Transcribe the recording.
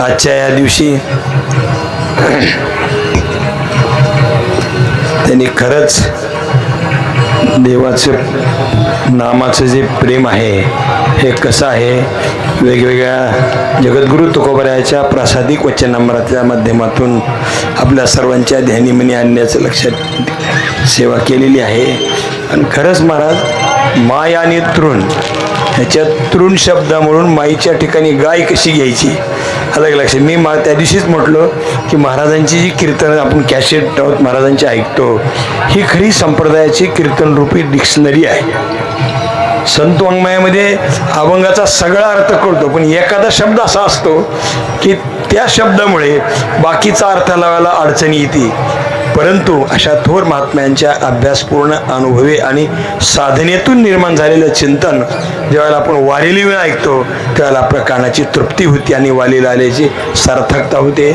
आजच्या या दिवशी त्यांनी खरंच देवाचं नामाचं जे प्रेम आहे हे कसं आहे? वेगवेगळ्या जगद्गुरु तुकोबरायाच्या प्रासादिक वचनामृताच्या माध्यमातून आपल्या सर्वांच्या ध्यानीमनी आणण्याचं लक्षात सेवा केलेली आहे. आणि खरंच महाराज माय आणि तृण ह्याच्या तृण शब्दामधून माईच्या ठिकाणी गाय कशी घ्यायची? अलग लक्ष मी मा त्या दिवशीच म्हटलं की महाराजांची जी कीर्तन आपण कॅसेट आहोत महाराजांची ऐकतो ही खरी संप्रदायाची कीर्तनरूपी डिक्शनरी आहे. संत वाङ्मयामध्ये अभंगाचा सगळा अर्थ कळतो पण एखादा शब्द असा असतो की त्या शब्दामुळे बाकीचा अर्थ लावायला अडचणी येते. परंतु अशा थोर महात्म्यांच्या अभ्यासपूर्ण अनुभवी आणि साधनेतून निर्माण झालेलं चिंतन ज्यावेळेला आपण वारेली वेळ ऐकतो त्यावेळेला आपल्या कानाची तृप्ती होती आणि वालीला आल्याची सार्थकता होते.